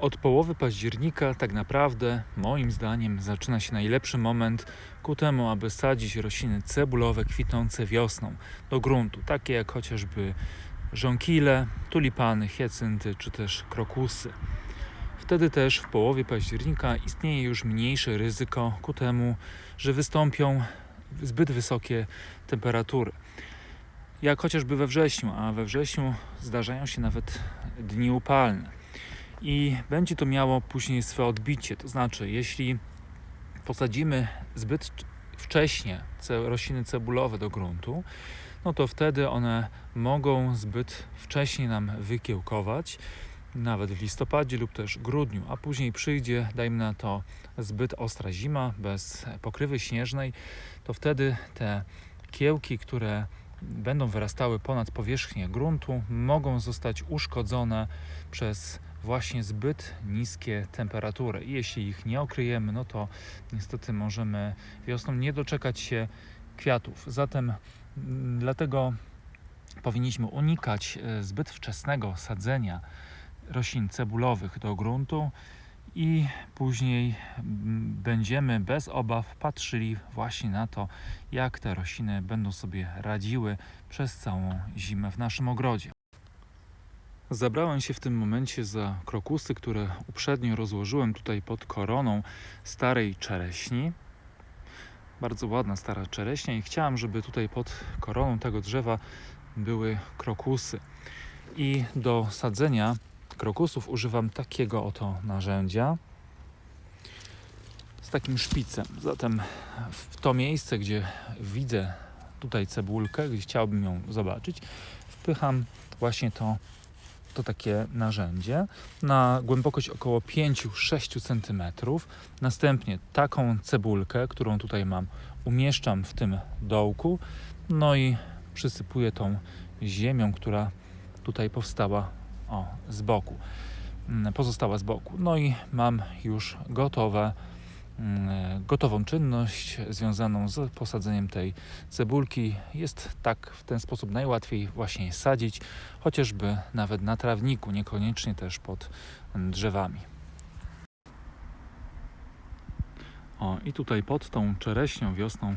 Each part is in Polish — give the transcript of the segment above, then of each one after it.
Od połowy października tak naprawdę, moim zdaniem, zaczyna się najlepszy moment ku temu, aby sadzić rośliny cebulowe kwitnące wiosną do gruntu, takie jak chociażby żonkile, tulipany, hiacynty czy też krokusy. Wtedy też w połowie października istnieje już mniejsze ryzyko ku temu, że wystąpią zbyt wysokie temperatury. Jak chociażby we wrześniu, a we wrześniu zdarzają się nawet dni upalne i będzie to miało później swe odbicie. To znaczy, jeśli posadzimy zbyt wcześnie rośliny cebulowe do gruntu, no to wtedy one mogą zbyt wcześnie nam wykiełkować, nawet w listopadzie lub też grudniu, a później przyjdzie, dajmy na to, zbyt ostra zima bez pokrywy śnieżnej, to wtedy te kiełki, które będą wyrastały ponad powierzchnię gruntu, mogą zostać uszkodzone przez właśnie zbyt niskie temperatury. I jeśli ich nie okryjemy, no to niestety możemy wiosną nie doczekać się kwiatów. Zatem mm, dlatego powinniśmy unikać e, zbyt wczesnego sadzenia roślin cebulowych do gruntu i później mm, będziemy bez obaw patrzyli właśnie na to, jak te rośliny będą sobie radziły przez całą zimę w naszym ogrodzie. Zabrałem się w tym momencie za krokusy, które uprzednio rozłożyłem tutaj pod koroną starej czereśni. Bardzo ładna stara czereśnia i chciałem, żeby tutaj pod koroną tego drzewa były krokusy. I do sadzenia krokusów używam takiego oto narzędzia z takim szpicem. Zatem w to miejsce, gdzie widzę tutaj cebulkę, gdzie chciałbym ją zobaczyć, wpycham właśnie to to takie narzędzie na głębokość około 5-6 cm. Następnie taką cebulkę, którą tutaj mam, umieszczam w tym dołku, no i przysypuję tą ziemią, która tutaj powstała o, z boku, mm, pozostała z boku. No i mam już gotowe, gotową czynność związaną z posadzeniem tej cebulki. Jest tak w ten sposób najłatwiej właśnie sadzić, chociażby nawet na trawniku, niekoniecznie też pod drzewami. O, i tutaj pod tą czereśnią wiosną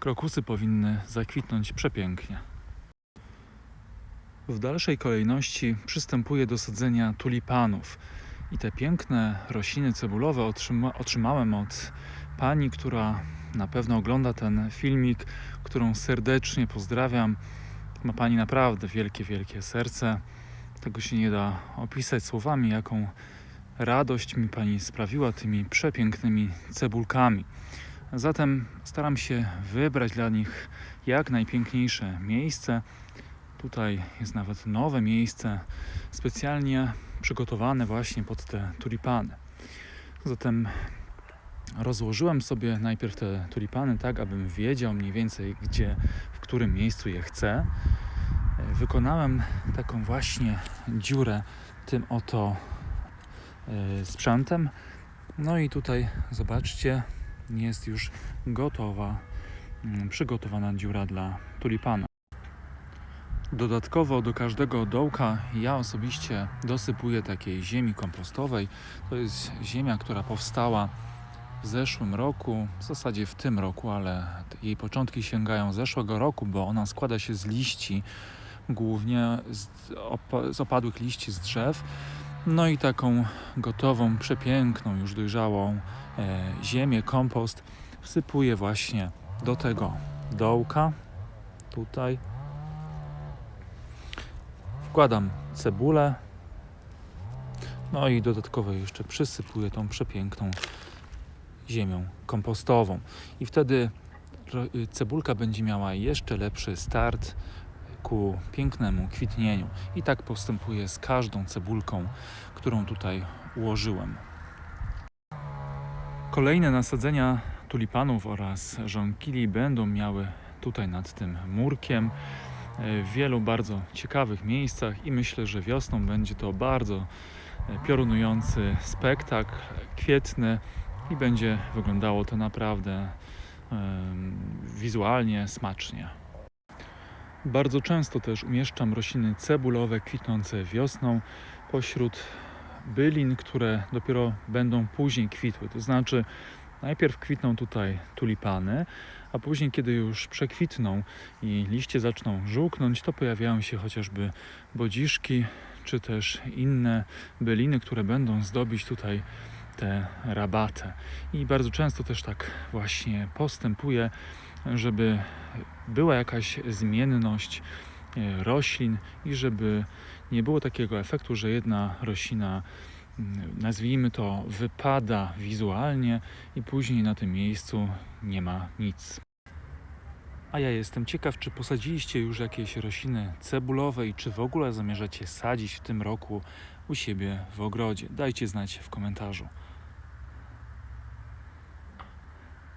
krokusy powinny zakwitnąć przepięknie. W dalszej kolejności przystępuję do sadzenia tulipanów. I te piękne rośliny cebulowe otrzyma, otrzymałem od pani, która na pewno ogląda ten filmik, którą serdecznie pozdrawiam. Ma pani naprawdę wielkie, wielkie serce. Tego się nie da opisać słowami, jaką radość mi pani sprawiła tymi przepięknymi cebulkami. Zatem staram się wybrać dla nich jak najpiękniejsze miejsce. Tutaj jest nawet nowe miejsce specjalnie przygotowane właśnie pod te tulipany. Zatem rozłożyłem sobie najpierw te tulipany tak, abym wiedział mniej więcej gdzie, w którym miejscu je chcę. Wykonałem taką właśnie dziurę tym oto e, sprzętem. No i tutaj zobaczcie, jest już gotowa, mm, przygotowana dziura dla tulipana. Dodatkowo do każdego dołka ja osobiście dosypuję takiej ziemi kompostowej. To jest ziemia, która powstała w zeszłym roku, w zasadzie w tym roku, ale jej początki sięgają zeszłego roku, bo ona składa się z liści, głównie z, op- z opadłych liści z drzew. No i taką gotową, przepiękną, już dojrzałą e, ziemię, kompost wsypuję właśnie do tego dołka. Tutaj wkładam cebulę. No i dodatkowo jeszcze przysypuję tą przepiękną ziemią kompostową. I wtedy y, cebulka będzie miała jeszcze lepszy start ku pięknemu kwitnieniu. I tak postępuję z każdą cebulką, którą tutaj ułożyłem. Kolejne nasadzenia tulipanów oraz żonkili będą miały tutaj nad tym murkiem w wielu bardzo ciekawych miejscach i myślę, że wiosną będzie to bardzo e, piorunujący spektakl, kwietny i będzie wyglądało to naprawdę wizualnie smacznie. Bardzo często też umieszczam rośliny cebulowe kwitnące wiosną pośród bylin, które dopiero będą później kwitły. To znaczy, najpierw kwitną tutaj tulipany, a później, kiedy już przekwitną i liście zaczną żółknąć, to pojawiają się chociażby bodziszki, czy też inne byliny, które będą zdobić tutaj te rabatę. I bardzo często też tak właśnie postępuje, żeby była jakaś zmienność e, roślin i żeby nie było takiego efektu, że jedna roślina, nazwijmy to, wypada wizualnie i później na tym miejscu nie ma nic. A ja jestem ciekaw, czy posadziliście już jakieś rośliny cebulowe i czy w ogóle zamierzacie sadzić w tym roku u siebie w ogrodzie. Dajcie znać w komentarzu.